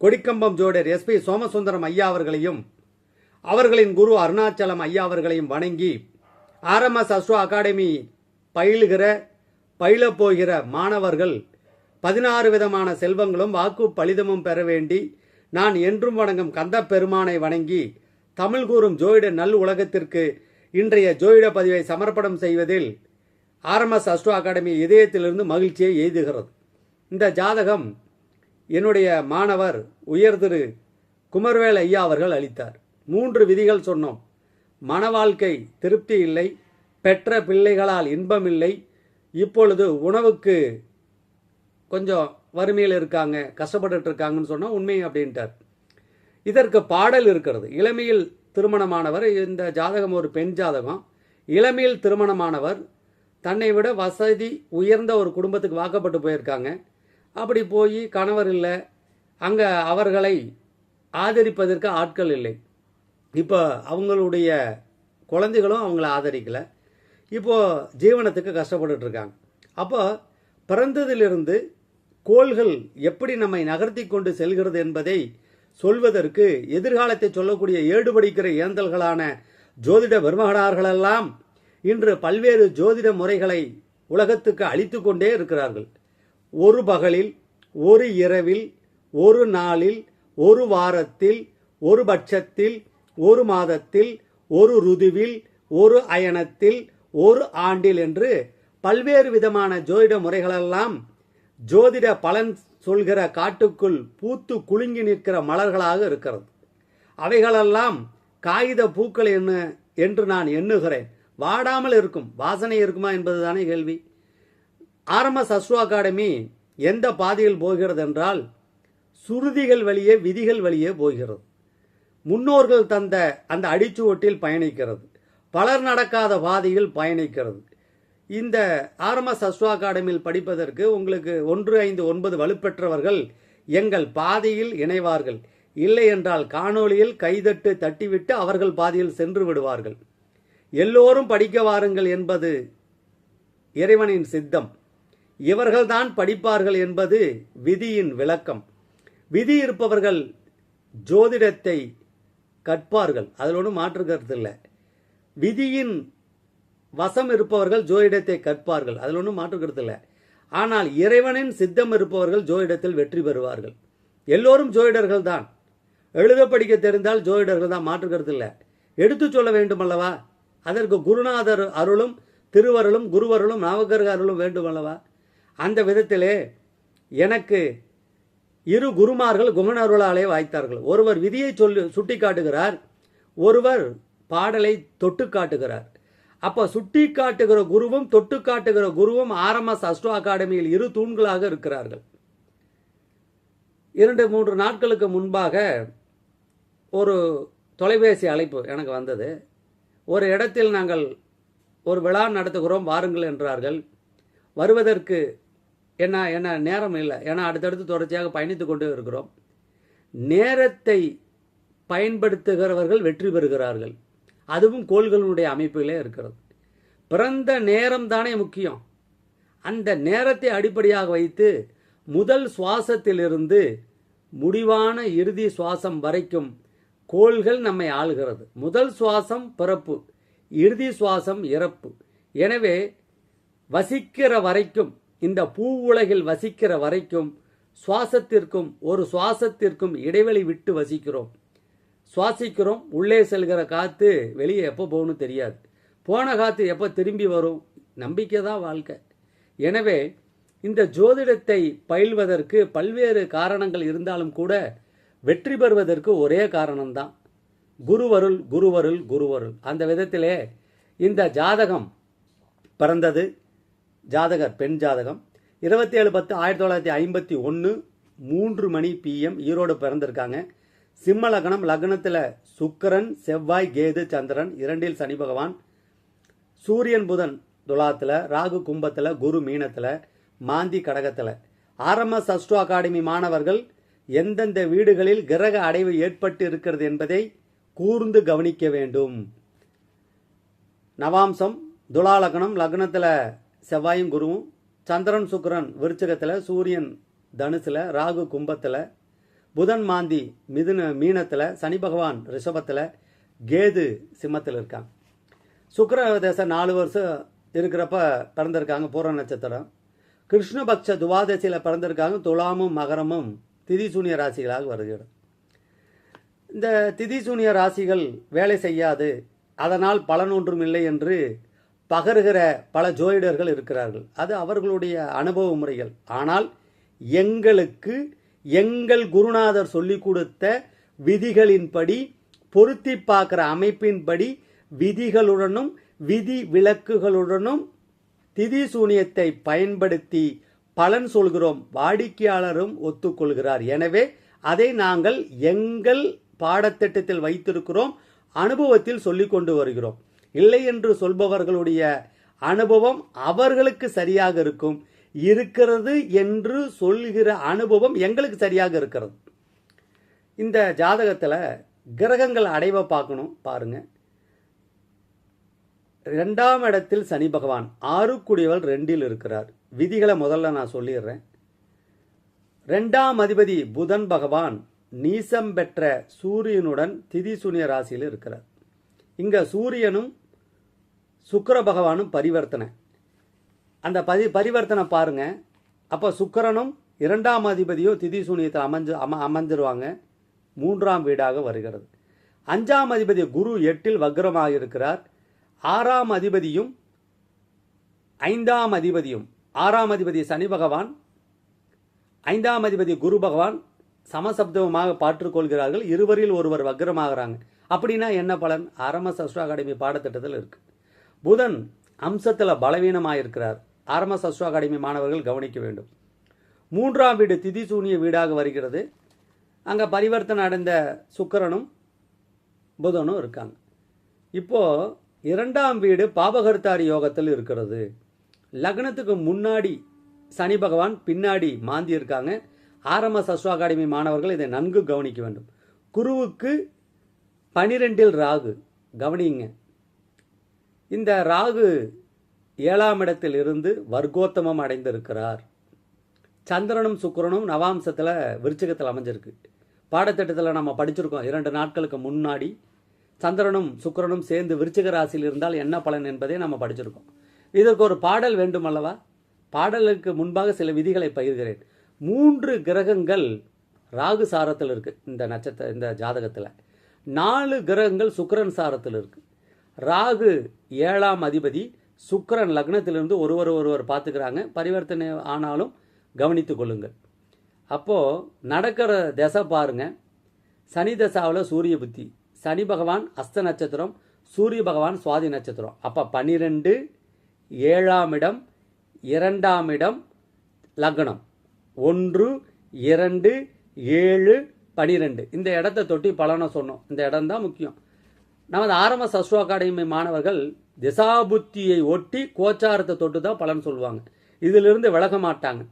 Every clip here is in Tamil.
கொடிக்கம்பம் ஜோடர் எஸ்பி சோமசுந்தரம் ஐயா அவர்களையும் அவர்களின் குரு அருணாச்சலம் ஐயா அவர்களையும் வணங்கி ஆர்எம்எஸ் அஸ்ட்ரோ அகாடமி பயிலுகிற பயிலப் போகிற மாணவர்கள் பதினாறு விதமான செல்வங்களும் வாக்கு பலிதமும் பெற வேண்டி நான் என்றும் வணங்கும் கந்த பெருமானை வணங்கி தமிழ் கூறும் ஜோயிட நல் உலகத்திற்கு இன்றைய ஜோயிட பதிவை சமர்ப்பணம் செய்வதில் ஆர்எம்எஸ் அஸ்ட்ரோ அகாடமி இதயத்திலிருந்து மகிழ்ச்சியை எய்துகிறது. இந்த ஜாதகம் என்னுடைய மாணவர் உயர் திரு குமர்வேல் ஐயா அவர்கள் அளித்தார். மூன்று விதிகள் சொன்னோம். மன வாழ்க்கை திருப்தி இல்லை. பெற்ற பிள்ளைகளால் இன்பம் இல்லை. இப்பொழுது உணவுக்கு கொஞ்சம் வறுமையில் இருக்காங்க கஷ்டப்பட்டுட்டு இருக்காங்கன்னு சொன்னால் உண்மை அப்படின்ட்டார். இதற்கு பாடல் இருக்கிறது. இளமையில் திருமணமானவர் இந்த ஜாதகம் ஒரு பெண் ஜாதகம். இளமையில் திருமணமானவர் தன்னை விட வசதி உயர்ந்த ஒரு குடும்பத்துக்கு வாக்கப்பட்டு போயிருக்காங்க. அப்படி போய் கணவர் இல்லை. அங்கே அவர்களை ஆதரிப்பதற்கு ஆட்கள் இல்லை. இப்போ அவங்களுடைய குழந்தைகளும் அவங்கள ஆதரிக்கலை. இப்போ ஜீவனத்துக்கு கஷ்டப்பட்டுட்டு இருக்காங்க. அப்போ பிறந்ததிலிருந்து கோள்கள் எப்படி நம்மை நகர்த்தி கொண்டு செல்கிறது என்பதை சொல்வதற்கு எதிர்காலத்தை சொல்லக்கூடிய ஏடு படிக்கிற ஏந்தல்களான ஜோதிட பெருமகனார்களெல்லாம் இன்று பல்வேறு ஜோதிட முறைகளை உலகத்துக்கு அளித்து கொண்டே இருக்கிறார்கள். ஒரு பகலில் ஒரு இரவில் ஒரு நாளில் ஒரு வாரத்தில் ஒரு பட்சத்தில் ஒரு மாதத்தில் ஒரு ருதுவில் ஒரு அயனத்தில் ஒரு ஆண்டில் என்று பல்வேறு விதமான ஜோதிட முறைகளெல்லாம் ஜோதிட பலன் சொல்கிற காட்டுக்குள் பூத்து குலுங்கி நிற்கிற மலர்களாக இருக்கிறது. அவைகளெல்லாம் காகித பூக்கள் என்ன என்று நான் எண்ணுகிறேன். வாடாமல் இருக்கும். வாசனை இருக்குமா என்பதுதானே கேள்வி. ஆர்எம்எஸ் அஸ்ரோ அகாடமி எந்த பாதையில் போகிறது என்றால் சுருதிகள் வழியே விதிகள் வழியே போகிறது. முன்னோர்கள் தந்த அந்த அடிச்சுவட்டில் பயணிக்கிறது. பலர் நடக்காத பாதையில் பயணிக்கிறது. இந்த ஆர்எம்எஸ் அஸ்வா அகாடமியில் படிப்பதற்கு உங்களுக்கு ஒன்று ஐந்து ஒன்பது வலுப்பெற்றவர்கள் எங்கள் பாதையில் இணைவார்கள். இல்லை என்றால் காணொளியில் கைதட்டு தட்டிவிட்டு அவர்கள் பாதையில் சென்று விடுவார்கள். எல்லோரும் படிக்க வாருங்கள் என்பது இறைவனின் சித்தம். இவர்கள்தான் படிப்பார்கள் என்பது விதியின் விளக்கம். விதி இருப்பவர்கள் ஜோதிடத்தை கற்பார்கள். அதில் ஒன்றும் மாற்று கருத்து இல்லை. விதியின் வசம் இருப்பவர்கள் ஜோதிடத்தை கற்பார்கள். அதில் ஒன்றும் மாற்று கருத்து இல்லை. ஆனால் இறைவனின் சித்தம் இருப்பவர்கள் ஜோதிடத்தில் வெற்றி பெறுவார்கள். எல்லோரும் ஜோதிடர்கள் தான். எழுத படிக்க தெரிந்தால் ஜோதிடர்கள் தான் மாற்று கருத்து இல்லை. எடுத்து சொல்ல வேண்டும் அல்லவா? அதற்கு குருநாதர் அருளும் திருவருளும் குருவருளும் நாவகர்க அருளும் வேண்டும் அல்லவா? அந்த விதத்திலே எனக்கு இரு குருமார்கள் குமணருளாலே வாய்த்தார்கள். ஒருவர் விதியை சொல்லி சுட்டி காட்டுகிறார் ஒருவர் பாடலை தொட்டு காட்டுகிறார். அப்போ சுட்டி காட்டுகிற குருவும் தொட்டு காட்டுகிற குருவும் ஆர்எம்எஸ் அஸ்ட்ரோ அகாடமியில் இரு தூண்களாக இருக்கிறார்கள். இரண்டு மூன்று நாட்களுக்கு முன்பாக ஒரு தொலைபேசி அழைப்பு எனக்கு வந்தது. ஒரு இடத்தில் நாங்கள் ஒரு விழா நடத்துகிறோம் வாருங்கள் என்றார்கள். வருவதற்கு என்ன என்ன நேரம் இல்லை. ஏன்னா அடுத்தடுத்து தொடர்ச்சியாக பயணித்து கொண்டு இருக்கிறோம். நேரத்தை பயன்படுத்துகிறவர்கள் வெற்றி பெறுகிறார்கள். அதுவும் கோள்களுடைய அமைப்பிலே இருக்கிறது. பிறந்த நேரம் தானே முக்கியம். அந்த நேரத்தை அடிப்படையாக வைத்து முதல் சுவாசத்திலிருந்து முடிவான இறுதி சுவாசம் வரைக்கும் கோள்கள் நம்மை ஆள்கிறது. முதல் சுவாசம் பிறப்பு இறுதி சுவாசம் இறப்பு. எனவே வசிக்கிற வரைக்கும் இந்த பூ உலகில் வசிக்கிற வரைக்கும் சுவாசத்திற்கும் ஒரு சுவாசத்திற்கும் இடைவெளி விட்டு வசிக்கிறோம். சுவாசிக்கிறோம் உள்ளே செல்கிற காற்று வெளியே எப்போ போகணும் தெரியாது. போன காற்று எப்போ திரும்பி வரும்? நம்பிக்கை தான் வாழ்க்கை. எனவே இந்த ஜோதிடத்தை பயில்வதற்கு பல்வேறு காரணங்கள் இருந்தாலும் கூட வெற்றி பெறுவதற்கு ஒரே காரணம்தான். குருவருள் குருவருள் குருவருள். அந்த விதத்திலே இந்த ஜாதகம் பிறந்தது. ஜாதகர் பெண் ஜாதகம். இருபத்தி ஏழு பத்து ஆயிரத்தி தொள்ளாயிரத்தி ஐம்பத்தி ஒன்று மூன்று மணி பிஎம் ஈரோடு பிறந்திருக்காங்க. சிம்ம லக்னம் லக்னத்தில் சுக்கரன் செவ்வாய் கேது சந்திரன் இரண்டில் சனி பகவான். சூரியன் புதன் துலாத்தில் ராகு கும்பத்தில் குரு மீனத்தில் மாந்தி கடகத்தில். ஆர்எம்எஸ் அஸ்ட்ரோ அகாடமி மாணவர்கள் எந்தெந்த வீடுகளில் கிரக அடைவு ஏற்பட்டு இருக்கிறது என்பதை கூர்ந்து கவனிக்க வேண்டும். நவாம்சம் துலா லக்னம் லக்னத்தில் செவ்வாயும் குருவும் சந்திரன் சுக்கரன் விருச்சகத்தில் சூரியன் தனுசில் ராகு கும்பத்தில் புதன் மாந்தி மிதுன மீனத்தில் சனி பகவான் ரிஷபத்தில் கேது சிம்மத்தில் இருக்காங்க. சுக்கர தேசம் நாலு வருஷம் இருக்கிறப்ப பிறந்திருக்காங்க பூர்ண நட்சத்திரம். கிருஷ்ணபக்ஷ துவாதசியில் பிறந்திருக்காங்க துலாமும் மகரமும் திதிசூனிய ராசிகளாக வருகிறது. இந்த திதிசூனிய ராசிகள் வேலை செய்யாது அதனால் பலன் ஒன்றும் இல்லை என்று பகருகிற பல ஜோதிடர்கள் இருக்கிறார்கள். அது அவர்களுடைய அனுபவ முறைகள். ஆனால் எங்களுக்கு எங்கள் குருநாதர் சொல்லிக் கொடுத்த விதிகளின்படி பொருத்தி பார்க்குற அமைப்பின்படி விதிகளுடனும் விதி விலக்குகளுடனும் திதி சூனியத்தை பயன்படுத்தி பலன் சொல்கிறோம். வாடிக்கையாளரும் ஒத்துக்கொள்கிறார். எனவே அதை நாங்கள் எங்கள் பாடத்திட்டத்தில் வைத்திருக்கிறோம். அனுபவத்தில் சொல்லிக் கொண்டு வருகிறோம். இல்லை என்று சொல்பவர்களுடைய அனுபவம் அவர்களுக்கு சரியாக இருக்கும். இருக்கிறது என்று சொல்கிற அனுபவம் எங்களுக்கு சரியாக இருக்கிறது. இந்த ஜாதகத்தில் கிரகங்கள் அடைவை பார்க்கணும் பாருங்க. ரெண்டாம் இடத்தில் சனி பகவான் ஆறுக்குடியவள் ரெண்டில் இருக்கிறார். விதிகளை முதல்ல நான் சொல்லிடுறேன். ரெண்டாம் அதிபதி புதன் பகவான் நீசம் பெற்ற சூரியனுடன் திதி சூனிய ராசியில் இருக்கிறார். இங்க சூரியனும் சுக்கர பகவானும் பரிவர்த்தனை. அந்த பரி பரிவர்த்தனை பாருங்க. அப்போ சுக்கரனும் இரண்டாம் அதிபதியும் திதி சூனியத்தில் அமைஞ்சு அம அமைஞ்சிருவாங்க மூன்றாம் வீடாக வருகிறது. அஞ்சாம் அதிபதி குரு எட்டில் வக்ரமாக இருக்கிறார். ஆறாம் அதிபதியும் ஐந்தாம் அதிபதியும் ஆறாம் அதிபதி சனி பகவான் ஐந்தாம் அதிபதி குரு பகவான் சமசப்தமாக பாற்றுக்கொள்கிறார்கள் இருவரில் ஒருவர் வக்ரமாகறாங்க. அப்படின்னா என்ன பலன்? அரம அஸ்ட்ரோ அகாடமி பாடத்திட்டத்தில் இருக்குது புதன் அம்சத்தில் பலவீனமாக இருக்கிறார் ஆர்எம்எஸ் அஸ்வ அகாடமி மாணவர்கள் கவனிக்க வேண்டும். மூன்றாம் வீடு திதிசூனிய வீடாக வருகிறது. அங்கே பரிவர்த்தனை அடைந்த சுக்கரனும் புதனும் இருக்காங்க. இப்போ இரண்டாம் வீடு பாபகர்த்தாரி யோகத்தில் இருக்கிறது. லக்னத்துக்கு முன்னாடி சனி பகவான் பின்னாடி மாந்தி இருக்காங்க. ஆர்எம்எஸ் அஸ்வ அகாடமி மாணவர்கள் இதை நன்கு கவனிக்க வேண்டும். குருவுக்கு பனிரெண்டில் ராகு. கவனிங்க இந்த ராகு ஏழாம் இடத்தில் இருந்து வர்க்கோத்தமம் அடைந்திருக்கிறார். சந்திரனும் சுக்கரனும் நவாம்சத்தில் விருச்சிகத்தில் அமைஞ்சிருக்கு. பாடத்திட்டத்தில் நம்ம படிச்சிருக்கோம். இரண்டு நாட்களுக்கு முன்னாடி சந்திரனும் சுக்கிரனும் சேர்ந்து விருச்சிக ராசியில் இருந்தால் என்ன பலன் என்பதை நம்ம படிச்சிருக்கோம். இதற்கு ஒரு பாடல் வேண்டும் அல்லவா? பாடலுக்கு முன்பாக சில விதிகளை பகிர்கிறேன் மூன்று கிரகங்கள் ராகு சாரத்தில் இருக்கு. இந்த நட்சத்திர இந்த ஜாதகத்தில். நாலு கிரகங்கள் சுக்கரன் சாரத்தில் இருக்கு. ராகு ஏழாம் அதிபதி சுக்கரன் லக்னத்திலிருந்து ஒருவர் ஒருவர் பார்த்துக்கிறாங்க. பரிவர்த்தனை ஆனாலும் கவனித்து கொள்ளுங்கள். அப்போது நடக்கிற திசை பாருங்க. சனி தசாவில் சூரிய புத்தி. சனி பகவான் அஸ்த நட்சத்திரம் சூரிய பகவான் சுவாதி நட்சத்திரம். அப்போ பன்னிரெண்டு ஏழாம் இடம் இரண்டாம் இடம் லக்னம். ஒன்று இரண்டு ஏழு பனிரெண்டு இந்த இடத்த தொட்டி பலனை சொன்னோம். இந்த இடம் தான் முக்கியம். நமது ஆரம்ப சஸ்வ அகாடமி மாணவர்கள் திசாபுத்தியை ஒட்டி கோச்சாரத்தை தொட்டு தான் பலன் சொல்லுவாங்க. இதிலிருந்து விலக மாட்டாங்க.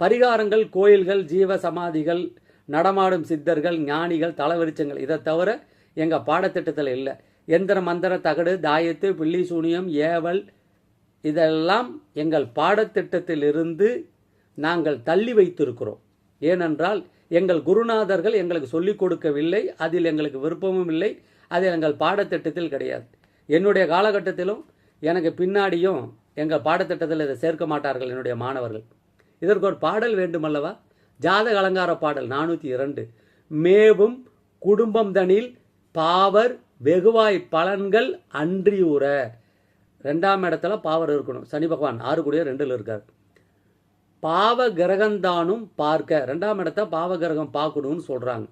பரிகாரங்கள் கோயில்கள் ஜீவ சமாதிகள் நடமாடும் சித்தர்கள் ஞானிகள் தலவெளிச்சங்கள் இதை தவிர எங்கள் பாடத்திட்டத்தில் இல்லை. எந்திர மந்திர தகடு தாயத்து பில்லி சூனியம் ஏவல் இதெல்லாம் எங்கள் பாடத்திட்டத்திலிருந்து நாங்கள் தள்ளி வைத்திருக்கிறோம். ஏனென்றால் எங்கள் குருநாதர்கள் எங்களுக்கு சொல்லிக் கொடுக்கவில்லை அதில் எங்களுக்கு விருப்பமும் இல்லை. அது எங்கள் பாடத்திட்டத்தில் கிடையாது. என்னுடைய காலகட்டத்திலும் எனக்கு பின்னாடியும் எங்கள் பாடத்திட்டத்தில் இதை சேர்க்க மாட்டார்கள் என்னுடைய மாணவர்கள். இதற்கு ஒரு பாடல் வேண்டுமல்லவா? ஜாதக அலங்கார பாடல் நானூற்றி இரண்டு. மேவும் குடும்பம் தனில் பாவர் வெகுவாய் பலன்கள் அன்றியுற ரெண்டாம் இடத்துல பாவர் இருக்கணும். சனி பகவான் ஆறு கூடிய ரெண்டில் இருக்கார். பாவ கிரகந்தானும் பார்க்க. ரெண்டாம் இடத்த பாவ கிரகம் பார்க்கணும்னு சொல்கிறாங்க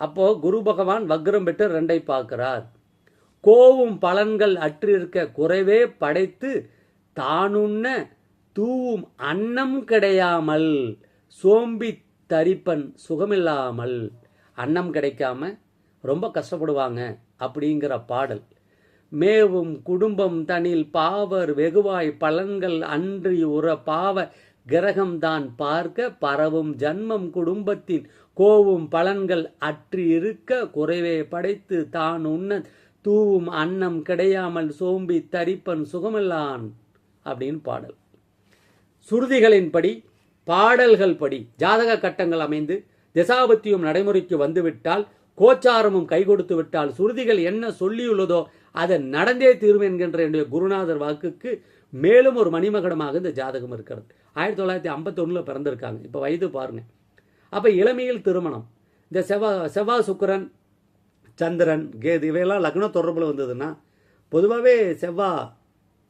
அப்போ குரு பகவான் வக்ரம் பெற்று ரெண்டை பார்க்கிறார். கோவும் பலன்கள் அற்றிருக்க குறைவே படைத்து தானுண்ண தூவும் அன்னம் கிடையாமல் சோம்பி தரிப்பன் சுகமில்லாமல் அன்னம் கிடைக்காம ரொம்ப கஷ்டப்படுவாங்க அப்படிங்கிற பாடல். மேவும் குடும்பம் தனில் பாவர் வெகுவாய் பலன்கள் அன்றி உற பாவ கிரகம்தான் பார்க்க பரவும் ஜன்மம் குடும்பத்தின் கோவும் பலன்கள் அற்றி இருக்க குறைவே படைத்து தான் உண்ண தூவும் அன்னம் கிடையாமல் சோம்பி தரிப்பன் சுகமில்லான் அப்படின்னு பாடல். சுருதிகளின்படி பாடல்கள் படி ஜாதக கட்டங்கள் அமைந்து திசாபத்தியும் நடைமுறைக்கு வந்துவிட்டால் கோச்சாரமும் கை கொடுத்து விட்டால் சுருதிகள் என்ன சொல்லியுள்ளதோ அதை நடந்தே தீரும் என்கின்ற என்னுடைய குருநாதர் வாக்குக்கு மேலும் ஒரு மணிமகடமாக இந்த ஜாதகம் இருக்கிறது. ஆயிரத்தி தொள்ளாயிரத்தி ஐம்பத்தொன்னில் பிறந்திருக்காங்க. இப்போ வயது பாருங்க. அப்போ இளமையில் திருமணம். இந்த செவ்வா செவ்வாய் சுக்கிரன் சந்திரன் கேது இவையெல்லாம் லக்ன தொடர்பில் வந்ததுன்னா பொதுவாகவே செவ்வா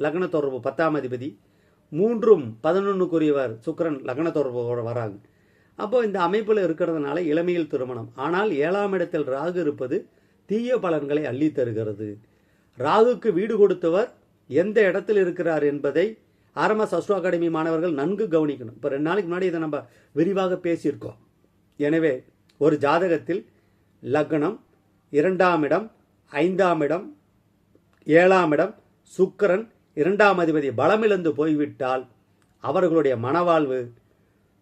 லக்ன தொடர்பு பத்தாம் அதிபதி மூன்றும் பதினொன்றுக்குரியவர் சுக்கிரன் லக்ன தொடர்போடு வராங்க. அப்போ இந்த அமைப்பில் இருக்கிறதுனால இளமையில் திருமணம். ஆனால் ஏழாம் இடத்தில் ராகு இருப்பது தீய பலன்களை அள்ளி தருகிறது. ராகுக்கு வீடு கொடுத்தவர் எந்த இடத்தில் இருக்கிறார் என்பதை ஆரம்ப சஸ்ட்ரோ அகாடமி மாணவர்கள் நன்கு கவனிக்கணும். இப்போ ரெண்டு நாளைக்கு முன்னாடி இதை நம்ம விரிவாக பேசியிருக்கோம். எனவே ஒரு ஜாதகத்தில் லக்னம் இரண்டாம் இடம் ஐந்தாம் இடம் ஏழாம் இடம் சுக்கிரன் இரண்டாம் அதிபதி பலமிழந்து போய்விட்டால் அவர்களுடைய மனவாழ்வு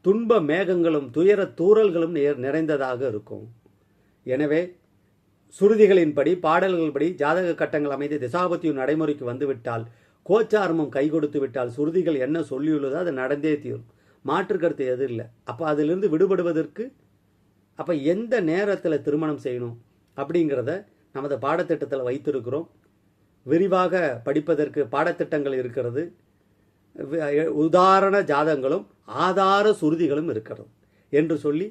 துன்ப மேகங்களும் துயர தூறல்களும் நிறைந்ததாக இருக்கும். எனவே சுருதிகளின்படி பாடல்கள்படி ஜாதக கட்டங்கள் அமைந்து திசாபத்தியும் நடைமுறைக்கு வந்துவிட்டால் கோச்சாரமும் கை கொடுத்து விட்டால் சுருதிகள் என்ன சொல்லியுள்ளதோ அது நடந்தே தீரும். மாற்று கருத்து எது இல்லை அப்போ அதிலிருந்து விடுபடுவதற்கு அப்போ எந்த நேரத்தில் திருமணம் செய்யணும் அப்படிங்கிறத நமது பாடத்திட்டத்தில் வைத்திருக்கிறோம். விரிவாக படிப்பதற்கு பாடத்திட்டங்கள் இருக்கிறது. உதாரண ஜாதங்களும் ஆதார சுருதிகளும் இருக்கிறது என்று சொல்லி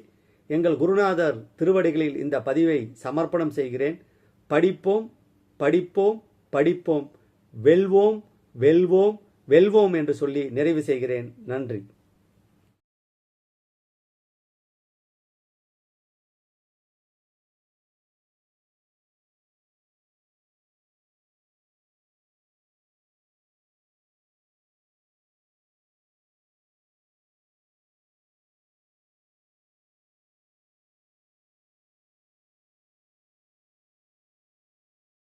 எங்கள் குருநாதர் திருவடிகளில் இந்த பதிவை சமர்ப்பணம் செய்கிறேன். படிப்போம் படிப்போம் படிப்போம். வெல்வோம் வெல்வோம் வெல்வோம் என்று சொல்லி நிறைவு செய்கிறேன். நன்றி.